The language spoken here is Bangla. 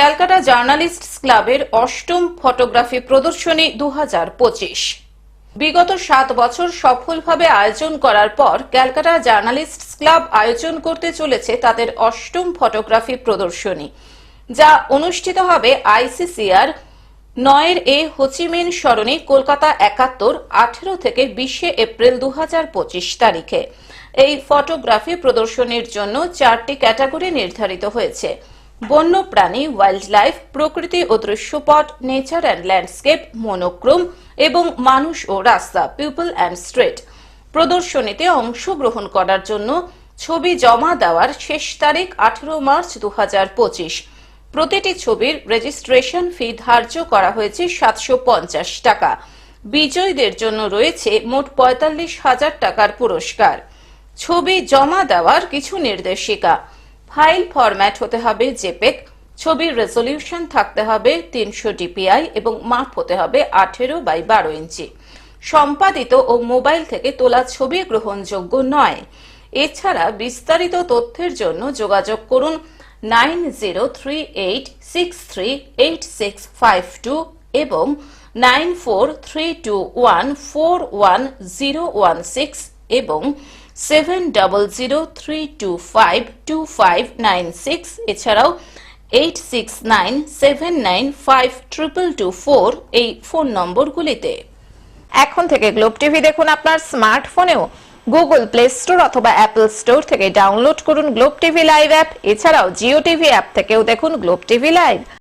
ক্যালকাটা জার্নালিস্ট ক্লাবের অষ্টম ফটোগ্রাফি প্রদর্শনী দু হাজার পঁচিশ। বিগত সাত বছর সফলভাবে আয়োজন করার পর ক্যালকাটা জার্নালিস্ট ক্লাব আয়োজন করতে চলেছে তাদের অষ্টম ফটোগ্রাফি প্রদর্শনী, যা অনুষ্ঠিত হবে আইসিসিআর নয়ের এ হোচিমিন স্মরণে কলকাতা একাত্তর, আঠেরো থেকে বিশে এপ্রিল দু হাজার পঁচিশ তারিখে। এই ফটোগ্রাফি প্রদর্শনীর জন্য চারটি ক্যাটাগরি নির্ধারিত হয়েছে। বন্য প্রাণী ওয়াইল্ড লাইফ প্রকৃতি ও দৃশ্যপট নেচার অ্যান্ড ল্যান্ডস্কেপ মনোক্রোম এবং মানুষ ও রাস্তা পিপল অ্যান্ড স্ট্রিট প্রদর্শনীতে অংশগ্রহণ করার জন্য ছবি জমা দেওয়ার শেষ তারিখ আঠেরো মার্চ দু হাজার পঁচিশ। প্রতিটি ছবির রেজিস্ট্রেশন ফি ধার্য করা হয়েছে সাতশো পঞ্চাশ টাকা। বিজয়ীদের জন্য রয়েছে মোট পঁয়তাল্লিশ হাজার টাকার পুরস্কার। ছবি জমা দেওয়ার কিছু নির্দেশিকা। ফাইল ফরম্যাট হতে হবে জেপেক ছবির রেজলিউশন থাকতে হবে তিনশো ডিপিআই এবং মাপ হতে হবে আঠেরো বাই বারো ইঞ্চি। সম্পাদিত ও মোবাইল থেকে তোলা ছবি গ্রহণযোগ্য নয়। এছাড়া বিস্তারিত তথ্যের জন্য যোগাযোগ করুন nine zero three eight six three eight six five two এবং nine four three two one four one zero one six এবং seven double zero three two five two five nine six এছাড়াও eight six nine seven nine five triple two four এই ফোন নম্বরগুলিতে। এখন থেকে গ্লোব টিভি দেখুন আপনার স্মার্টফোনেও গুগল প্লে স্টোর অথবা অ্যাপল স্টোর থেকে ডাউনলোড করুন গ্লোব টিভি লাইভ অ্যাপ এছাড়াও জিও টিভি অ্যাপ থেকেও দেখুন গ্লোব টিভি লাইভ